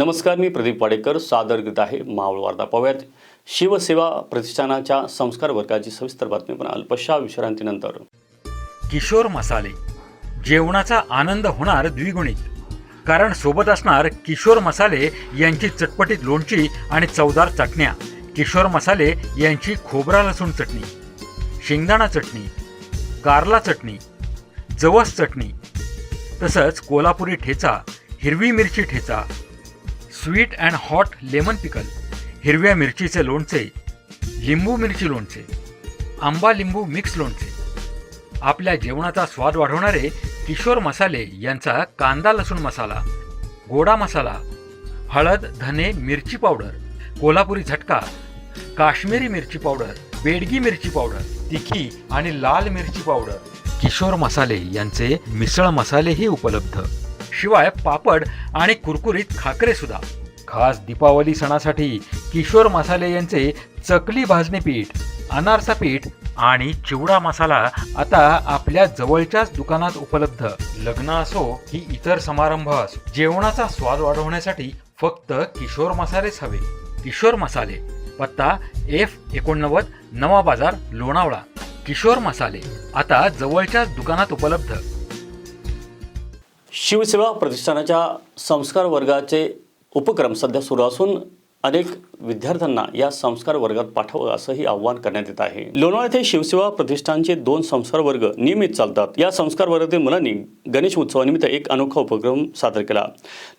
नमस्कार मी प्रदीप वाडेकर सादर करीत आहे मावळ वार्ता पाहूयात शिवसेवा प्रतिष्ठानाच्या संस्कार वर्गाची सविस्तर बातमी पण अल्पशा विश्रांतीनंतर. किशोर मसाले. जेवणाचा आनंद होणार द्विगुणित. कारण सोबत असणार किशोर मसाले यांची चटपटीत लोणची आणि चवदार चटण्या. किशोर मसाले यांची खोबरा लसूण चटणी. शेंगदाणा चटणी. कारला चटणी. जवस चटणी. तसंच कोल्हापुरी ठेचा हिरवी मिरची ठेचा. Sweet and hot lemon pickle हिरव्या मिरचीचे लोणचे लिंबू मिरची लोणचे आंबा लिंबू मिक्स लोणचे. आपल्या जेवणाचा स्वाद वाढवणारे किशोर मसाले यांचा कांदा लसूण मसाला गोडा मसाला हळद धने मिरची पावडर कोल्हापुरी झटका काश्मीरी मिरची पावडर बेडगी मिरची पावडर तिखी आणि लाल मिरची पावडर. किशोर मसाले यांचे मिसळ मसालेही उपलब्ध. शिवाय पापड आणि कुरकुरीत खाकरे सुद्धा खास दीपावली सणासाठी किशोर मसाले यांचे चकली भाजणी पीठ अनारसा पीठ आणि चिवडा मसाला आता आपल्या जवळच्याच दुकानात उपलब्ध. लग्न असो की इतर समारंभ असो जेवणाचा स्वाद वाढवण्यासाठी फक्त किशोर मसालेच हवे. किशोर मसाले पत्ता एफ एकोणनव्वद नवा बाजार लोणावळा. किशोर मसाले आता जवळच्याच दुकानात उपलब्ध. शिवसेवा प्रतिष्ठानाच्या संस्कार वर्गाचे उपक्रम सध्या सुरू असून अनेक विद्यार्थ्यांना या संस्कार वर्गात पाठवावं असंही आव्हान करण्यात येत आहे. लोणावळा येथे शिवसेवा प्रतिष्ठानचे दोन संस्कार वर्ग नियमित चालतात. या संस्कार वर्गातील मुलांनी गणेश उत्सवानिमित्त एक अनोखा उपक्रम सादर केला.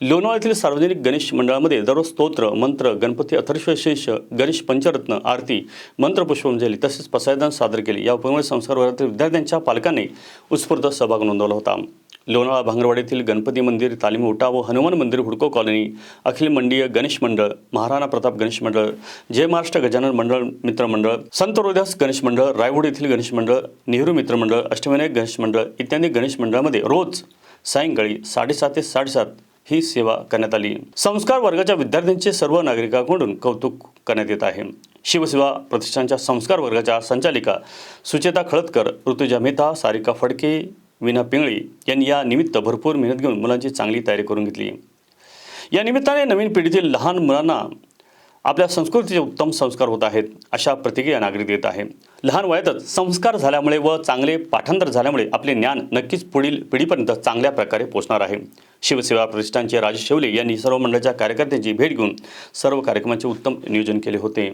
लोणावळा येथील सार्वजनिक गणेश मंडळामध्ये दररोज स्तोत्र मंत्र गणपती अथर्वशीर्ष गणेश पंचरत्न आरती मंत्रपुष्पांजली तसेच पसायदान सादर केले. या उपक्रमात संस्कार वर्गातील विद्यार्थ्यांच्या पालकांनी उत्स्फूर्त सहभाग नोंदवला होता. लोणावळा भांगरवाडीतील गणपती मंदिर तालीम उठा व हनुमान मंदिर हुडको कॉलनी अखिल मंडीय गणेश मंडळ महाराणा प्रताप गणेश मंडळ जय महाराष्ट्र गजानन मंडळ मित्र मंडळ संत रोदास गणेश मंडळ रायवड येथील गणेश मंडळ नेहरू मित्र मंडळ अष्टविनायक गणेश मंडळ इत्यादी गणेश मंडळामध्ये रोज सायंकाळी साडेसात ते साडेसात ही सेवा करण्यात आली. संस्कार वर्गाच्या विद्यार्थ्यांचे सर्व नागरिकांकडून कौतुक करण्यात येत आहे. शिवसेवा प्रतिष्ठानच्या संस्कार वर्गाच्या संचालिका सुचेता खळदकर ऋतुजा मेहता सारिका फडके विना पिंगळे यांनी या निमित्त भरपूर मेहनत घेऊन मुलांची चांगली तयारी करून घेतली. या निमित्ताने नवीन पिढीतील लहान मुलांना आपल्या संस्कृतीचे उत्तम संस्कार होत आहेत अशा प्रतिक्रिया नागरिक देत आहे. लहान वयातच संस्कार झाल्यामुळे व चांगले पाठांतर झाल्यामुळे आपले ज्ञान नक्कीच पुढील पिढीपर्यंत चांगल्या प्रकारे पोहोचणार आहे. शिवसेवा प्रतिष्ठानचे राजेश शेवले यांनी सर्व मंडळाच्या कार्यकर्त्यांची भेट घेऊन सर्व कार्यक्रमाचे उत्तम नियोजन केले होते.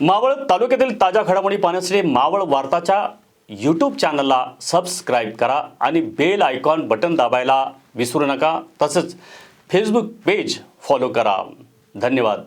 मावळ तालुक्यातील ताज्या घडामोडी पाहण्यासाठी मावळ वार्ताच्या यूट्यूब चॅनलला सबस्क्राईब करा आणि बेल आयकॉन बटन दाबायला विसरू नका. तसंच फेसबुक पेज फॉलो करा. धन्यवाद.